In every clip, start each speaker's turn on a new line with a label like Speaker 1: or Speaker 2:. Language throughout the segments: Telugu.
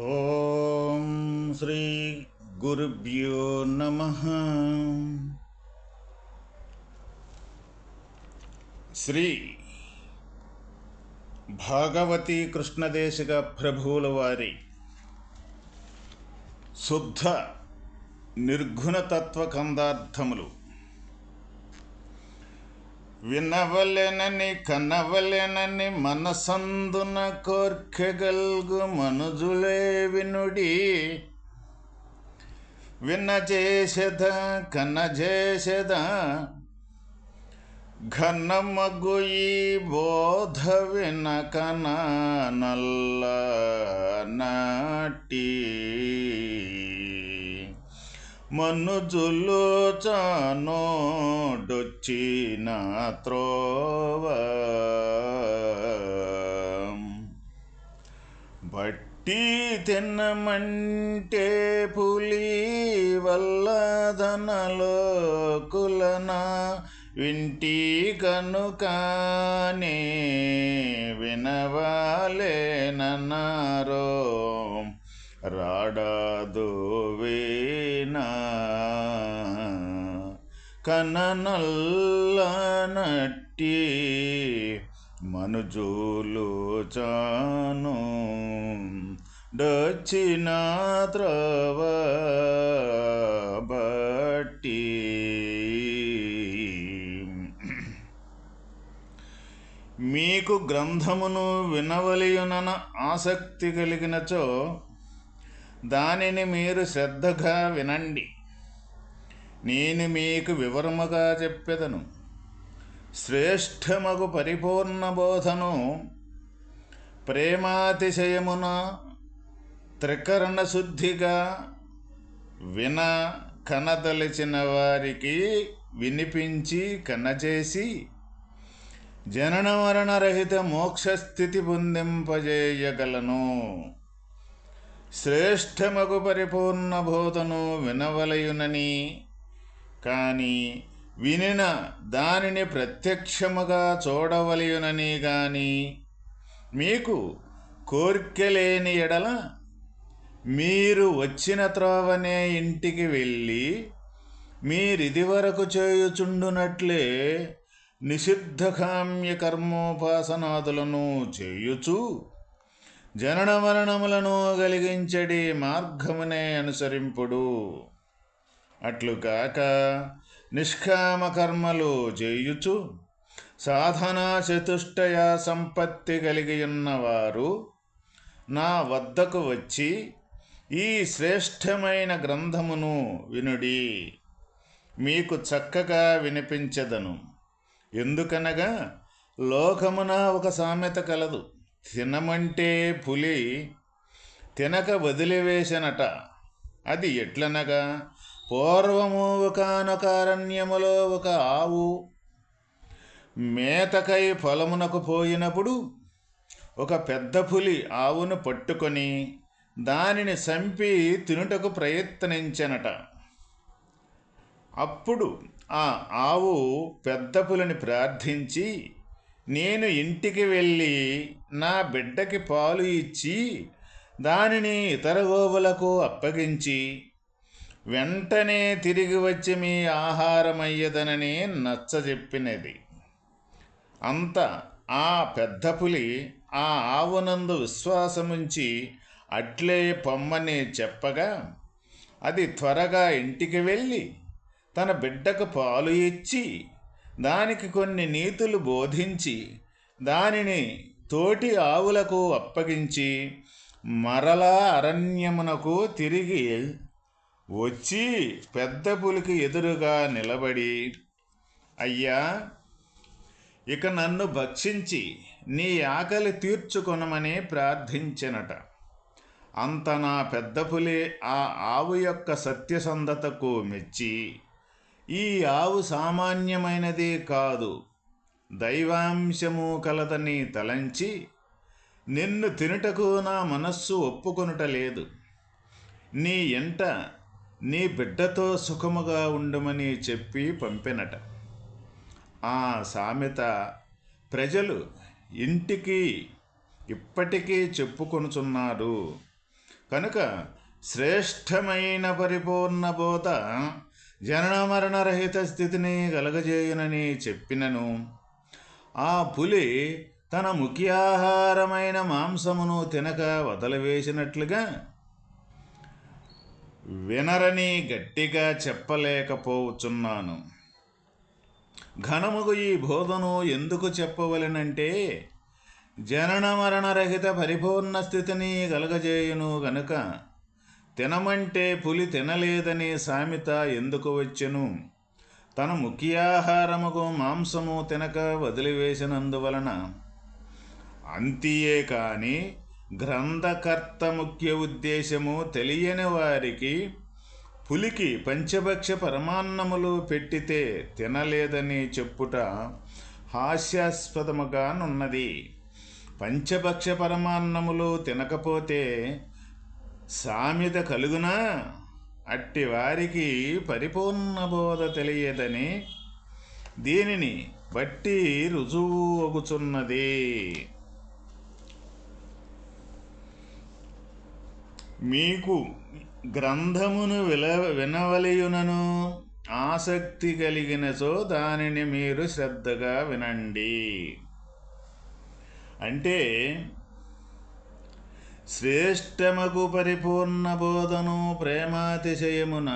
Speaker 1: ఓం శ్రీ గురుభ్యో నమ. శ్రీ భాగవతి కృష్ణదేశిక ప్రభువుల వారి శుద్ధ నిర్గుణతత్వ కందార్థములు వినవలెనని కనవలెనని మనసందున కోర్కెగల్గు మనుజులే వినుడి. వినజేసెద కనజేసెద ఘనమగు ఈ బోధ వినకన నల్ల నాటి. మనుజులు చానోడొచ్చిన త్రోవ బట్టి తిన్నమంటే పులి వల్లదనలో కులన వింటి కనుకానే వినవాలేనన్నారో. వేనా కననల్ల నట్టి మనుజులు చాను. డచిన బట్టి మీకు గ్రంథమును వినవలియునన ఆసక్తి కలిగినచో దానిని మీరు శ్రద్ధగా వినండి. నేను మీకు వివరముగా చెప్పెదను. శ్రేష్టమగు పరిపూర్ణ బోధను ప్రేమాతిశయమున త్రికరణ శుద్ధిగా విన కనదలిచిన వారికి వినిపించి కనచేసి జనన మరణరహిత మోక్షస్థితి పొందింపజేయగలను. శ్రేష్టమగు పరిపూర్ణ బోధను వినవలయునని. కానీ వినిన దానిని ప్రత్యక్షముగా చూడవలయునని గాని మీకు కోర్కెలేని ఎడల మీరు వచ్చిన త్రోవనే ఇంటికి వెళ్ళి మీరిదివరకు చేయుచుండునట్లే నిషిద్ధకామ్య కర్మోపాసనాదులను చేయుచు జనన మరణములను కలిగించడి మార్గమునే అనుసరింపుడు. అట్లుగాక నిష్కామ కర్మలు చేయుచు సాధనా చతుష్టయ సంపత్తి కలిగి ఉన్నవారు నా వద్దకు వచ్చి ఈ శ్రేష్టమైన గ్రంథమును వినుడి. మీకు చక్కగా వినిపించదను. ఎందుకనగా లోకమున ఒక సామెత కలదు. తినమంటే పులి తినక వదిలివేశనట. అది ఎట్లనగా? పూర్వము ఒకనొక అరణ్యములో ఒక ఆవు మేతకై పొలమునకు పోయినప్పుడు ఒక పెద్ద పులి ఆవును పట్టుకొని దానిని చంపి తినుటకు ప్రయత్నించనట. అప్పుడు ఆ ఆవు పెద్ద పులిని ప్రార్థించి నేను ఇంటికి వెళ్ళి నా బిడ్డకి పాలు ఇచ్చి దానిని ఇతర గోవులకు అప్పగించి వెంటనే తిరిగి వచ్చి మీ ఆహారమయ్యదనని నచ్చజెప్పినది. అంత ఆ పెద్ద పులి ఆ ఆవునందు విశ్వాసముంచి అట్లే పొమ్మని చెప్పగా అది త్వరగా ఇంటికి వెళ్ళి తన బిడ్డకు పాలు ఇచ్చి దానికి కొన్ని నీతులు బోధించి దానిని తోటి ఆవులకు అప్పగించి మరలా అరణ్యమునకు తిరిగి వచ్చి పెద్ద పులికి ఎదురుగా నిలబడి అయ్యా ఇక నన్ను భక్షించి నీ ఆకలి తీర్చుకొనమని ప్రార్థించినట. అంత నా పెద్ద పులి ఆ ఆవు యొక్క సత్యసంధతకు మెచ్చి ఈ ఆవు సామాన్యమైనది కాదు. దైవాంశము కలదని తలంచి నిన్ను తినుటకు నా మనస్సు ఒప్పుకొనుట లేదు. నీ ఎంట నీ బిడ్డతో సుఖముగా ఉండమని చెప్పి పంపినట. ఆ సామెత ప్రజలు ఇంటికి ఇప్పటికీ చెప్పుకొనుచున్నారు. కనుక శ్రేష్టమైన పరిపూర్ణ బోధ జనన మరణరహిత స్థితిని కలగజేయునని చెప్పినను. ఆ పులి తన ముఖ్యాహారమైన మాంసమును తినక వదలివేసినట్లుగా వినరని గట్టిగా చెప్పలేకపోవచ్చున్నాను ఘనముగు ఈ బోధను ఎందుకు చెప్పవలెనంటే జనన మరణరహిత పరిపూర్ణ స్థితిని కలగజేయును గనుక తినమంటే పులి తినలేదనే సామెత ఎందుకు వచ్చెను? తన ముఖ్యాహారముకు మాంసము తినక వదిలివేసినందువలన. అంతియే కాని గ్రంథకర్త ముఖ్య ఉద్దేశము తెలియని వారికి పులికి పంచభక్ష పరమాన్నములు పెట్టితే తినలేదని చెప్పుట హాస్యాస్పదముగానున్నది పంచభక్ష పరమాన్నములు తినకపోతే సామెత కలుగునా? అట్టి వారికి పరిపూర్ణ బోధ తెలియదని దీనిని బట్టి రుజువు అగుచున్నది మీకు గ్రంథమును విల వినవలయునను ఆసక్తి కలిగినచో దానిని మీరు శ్రద్ధగా వినండి. అంటే శ్రేష్టమగు పరిపూర్ణ బోధను ప్రేమాతిశయమున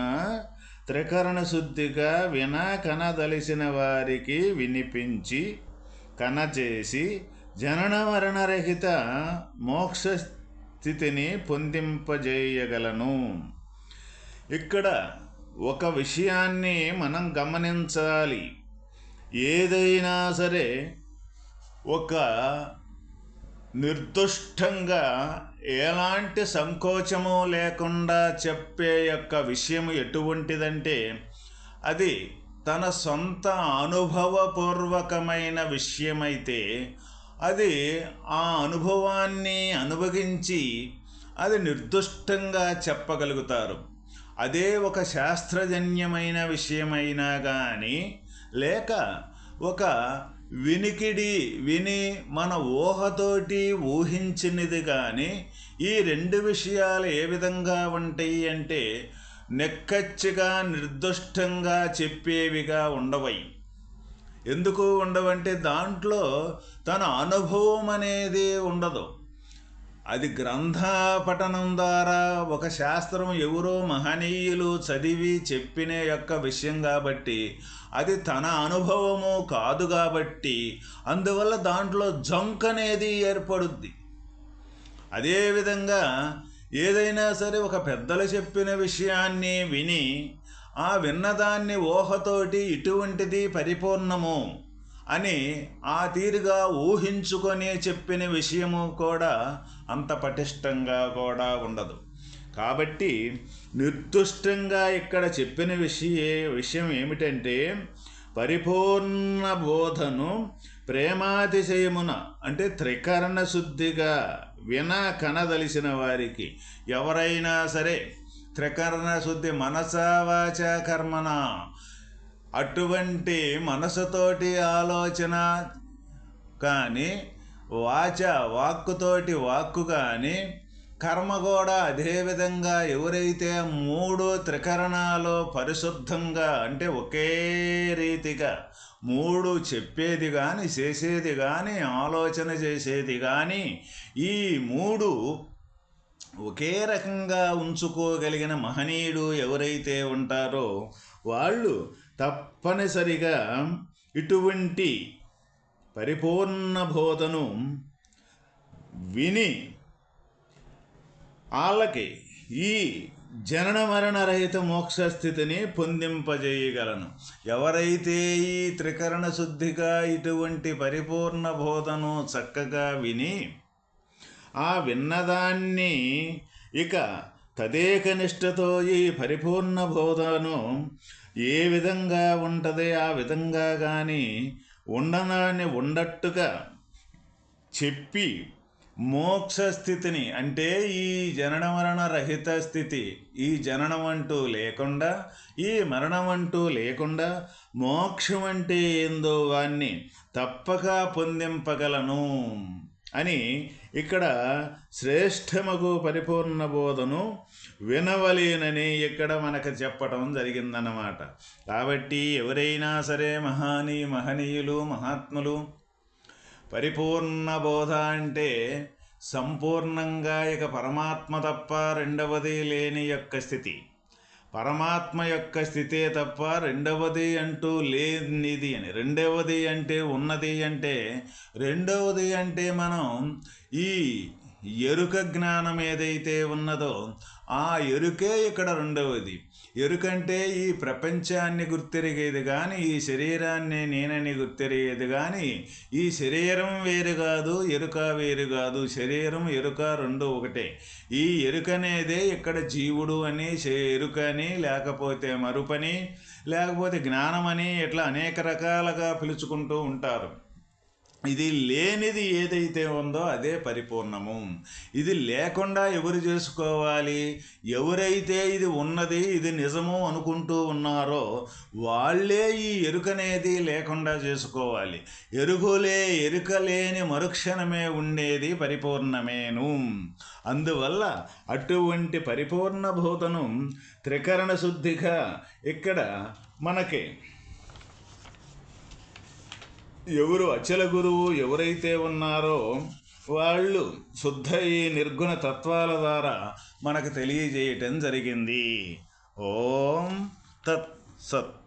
Speaker 1: త్రికరణ శుద్ధిగా విన కనదలిసిన వారికి వినిపించి కనచేసి జనన మరణరహిత మోక్ష స్థితిని పొందింపజేయగలను. ఇక్కడ ఒక విషయాన్ని మనం గమనించాలి. ఏదైనా సరే ఒక నిర్దుష్టంగా ఎలాంటి సంకోచము లేకుండా చెప్పే యొక్క విషయం ఎటువంటిదంటే అది తన సొంత అనుభవపూర్వకమైన విషయమైతే అది ఆ అనుభవాన్ని అనుభవించి అది నిర్దుష్టంగా చెప్పగలుగుతారు. అదే ఒక శాస్త్రజన్యమైన విషయమైనా కానీ లేక ఒక వినికిడి విని మన ఊహతోటి ఊహించినది కానీ ఈ రెండు విషయాలు ఏ విధంగా ఉంటాయి అంటే నెక్కచ్చిగా నిర్దుష్టంగా చెప్పేవిగా ఉండవై. ఎందుకు ఉండవంటే దాంట్లో తన అనుభవం అనేది ఉండదు. అది గ్రంథ పఠనం ద్వారా ఒక శాస్త్రం ఎవరో మహనీయులు చదివి చెప్పిన యొక్క విషయం కాబట్టి అది తన అనుభవము కాదు కాబట్టి అందువల్ల దాంట్లో జంక్ అనేది ఏర్పడుద్ది. అదేవిధంగా ఏదైనా సరే ఒక పెద్దలు చెప్పిన విషయాన్ని విని ఆ విన్నదాన్ని ఊహతోటి ఇటువంటిది పరిపూర్ణము. అని ఆ తీరుగా ఊహించుకొని చెప్పిన విషయము కూడా అంత పటిష్టంగా కూడా ఉండదు. కాబట్టి నిర్దుష్టంగా ఇక్కడ చెప్పిన విషయ విషయం ఏమిటంటే పరిపూర్ణ బోధను ప్రేమాతిశయమున అంటే త్రికరణ శుద్ధిగా విన కనదలిసిన వారికి ఎవరైనా సరే త్రికరణ శుద్ధి మనసావాచ కర్మన అటువంటి మనసుతోటి ఆలోచన కానీ వాచ వాక్కుతోటి వాక్కు కానీ కర్మ కూడా అదేవిధంగా ఎవరైతే మూడు త్రికరణాలు పరిశుద్ధంగా అంటే ఒకే రీతిగా మూడు చెప్పేది కానీ చేసేది కానీ ఆలోచన చేసేది కానీ ఈ మూడు ఒకే రకంగా ఉంచుకోగలిగిన మహనీయుడు ఎవరైతే ఉంటారో వాళ్ళు తప్పనిసరిగా ఇటువంటి పరిపూర్ణ బోధను విని వాళ్ళకి ఈ జనన మరణరహిత మోక్షస్థితిని మోక్ష స్థితిని పొందింపజేయగలను. ఎవరైతే ఈ త్రికరణ శుద్ధిగా ఇటువంటి పరిపూర్ణ బోధను చక్కగా విని ఆ విన్నదాన్ని ఇక తదేక నిష్ఠతో ఈ పరిపూర్ణ బోధను ఏ విధంగా ఉంటుంది ఆ విధంగా కానీ ఉండనాన్ని ఉండట్టుగా చెప్పి మోక్ష స్థితిని అంటే ఈ జనన మరణ రహిత స్థితి ఈ జననం అంటూ లేకుండా ఈ మరణం అంటూ లేకుండా మోక్షం అంటే ఏందో వాన్ని తప్పక పొందింపగలను. అని ఇక్కడ శ్రేష్టమగు పరిపూర్ణ బోధను వినవలేనని ఇక్కడ మనకు చెప్పటం జరిగిందన్నమాట. కాబట్టి ఎవరైనా సరే మహానీ మహనీయులు మహాత్ములు పరిపూర్ణ బోధ అంటే సంపూర్ణంగా ఇక పరమాత్మ తప్ప రెండవది లేని యొక్క స్థితి. పరమాత్మ యొక్క స్థితే తప్ప రెండవది అంటూ లేనిది అని. రెండవది అంటే ఉన్నది అంటే రెండవది అంటే మనం ఈ ఎరుక జ్ఞానం ఏదైతే ఉన్నదో ఆ ఎరుకే ఇక్కడ రెండవది. ఎరుకంటే ఈ ప్రపంచాన్ని గుర్తెరిగేది కానీ ఈ శరీరాన్ని నేనని గుర్తెరిగేది కానీ ఈ శరీరం వేరు కాదు ఎరుక వేరు కాదు శరీరం ఎరుక రెండు ఒకటే. ఈ ఎరుకనేదే ఇక్కడ జీవుడు అని ఎరుకని లేకపోతే మరుపని లేకపోతే జ్ఞానమని ఇట్లా అనేక రకాలుగా పిలుచుకుంటూ ఉంటారు. ఇది లేనిది ఏదైతే ఉందో అదే పరిపూర్ణము. ఇది లేకుండా ఎవరు చేసుకోవాలి? ఎవరైతే ఇది ఉన్నది ఇది నిజము అనుకుంటూ ఉన్నారో వాళ్ళే ఈ ఎరుకనేది లేకుండా చేసుకోవాలి. ఎరుకులే ఎరుక లేని మరుక్షణమే ఉండేది పరిపూర్ణమేను. అందువల్ల అటువంటి పరిపూర్ణ భూతను త్రికరణ శుద్ధిగా ఇక్కడ మనకి ఎవరు అచల గురువు ఎవరైతే ఉన్నారో వాళ్ళు శుద్ధ ఈ నిర్గుణ తత్వాల ద్వారా మనకు తెలియజేయటం జరిగింది. ఓం తత్ సత్.